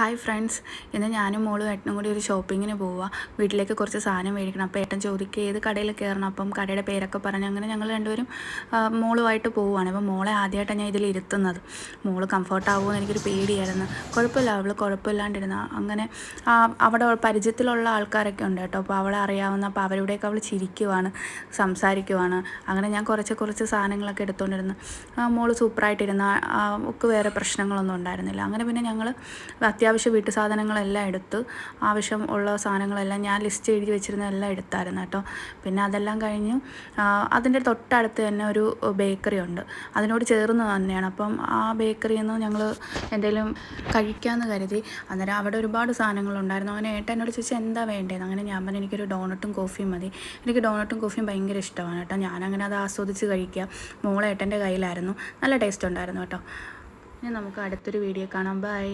Hi friends ഇന്ന് ഞാനും മോളും ഏട്ടനും കൂടി ഒരു ഷോപ്പിങ്ങിന് പോവുക വീട്ടിലേക്ക് കുറച്ച് സാധനം മേടിക്കണം. അപ്പോൾ ഏട്ടൻ ചോദിക്കുക ഏത് കടയിൽ കയറണം അപ്പം കടയുടെ പേരൊക്കെ പറഞ്ഞ് അങ്ങനെ ഞങ്ങൾ രണ്ടുപേരും മോളുമായിട്ട് പോവുകയാണ് അപ്പോൾ മോളെ ആദ്യമായിട്ടാണ് ഞാൻ ഇതിൽ ഇരുത്തുന്നത്. മോൾ കംഫർട്ടാവുമെന്ന് എനിക്കൊരു പേടിയായിരുന്നു. കുഴപ്പമില്ല. അവൾ കുഴപ്പമില്ലാണ്ടിരുന്ന. അങ്ങനെ അവിടെ പരിചയത്തിലുള്ള ആൾക്കാരൊക്കെ ഉണ്ട് കേട്ടോ. അപ്പോൾ അവളെ അറിയാവുന്ന അപ്പോൾ അവരുടെയൊക്കെ അവൾ ചിരിക്കുവാണ് സംസാരിക്കുവാണ്. അങ്ങനെ ഞാൻ കുറച്ച് കുറച്ച് സാധനങ്ങളൊക്കെ എടുത്തുകൊണ്ടിരുന്നു മോൾ സൂപ്പറായിട്ടിരുന്ന ഒക്കെ വേറെ പ്രശ്നങ്ങളൊന്നും ഉണ്ടായിരുന്നില്ല. അങ്ങനെ പിന്നെ ഞങ്ങൾ അത്യാവശ്യ വീട്ടു സാധനങ്ങളെല്ലാം എടുത്ത് ആവശ്യം ഉള്ള സാധനങ്ങളെല്ലാം ഞാൻ ലിസ്റ്റ് എഴുതി വെച്ചിരുന്നതെല്ലാം എടുത്തായിരുന്നു കേട്ടോ. പിന്നെ അതെല്ലാം കഴിഞ്ഞ് അതിന്റെ തൊട്ടടുത്ത് തന്നെ ഒരു ബേക്കറി ഉണ്ട്. അതിനോട് ചേർന്ന് തന്നെയാണ്. അപ്പം ആ ബേക്കറിയിൽ നിന്ന് ഞങ്ങൾ എന്തെങ്കിലും കഴിക്കാമെന്ന് കരുതി അന്നേരം അവിടെ ഒരുപാട് സാധനങ്ങളുണ്ടായിരുന്നു. അങ്ങനെ ഏട്ടൻ എന്നോട് ചോദിച്ചാൽ എന്താ വേണ്ടത് അങ്ങനെ ഞാൻ പറഞ്ഞു എനിക്കൊരു ഡോണട്ടും കോഫിയും മതി. എനിക്ക് ഡോണട്ടും കോഫിയും ഭയങ്കര ഇഷ്ടമാണ് കേട്ടോ. ഞാനങ്ങനെ അത് ആസ്വദിച്ച് കഴിക്കുക. മോളേട്ടന്റെ കയ്യിലായിരുന്നു. നല്ല ടേസ്റ്റ് ഉണ്ടായിരുന്നു കേട്ടോ. ഇനി നമുക്ക് അടുത്തൊരു വീഡിയോ കാണാം. ബൈ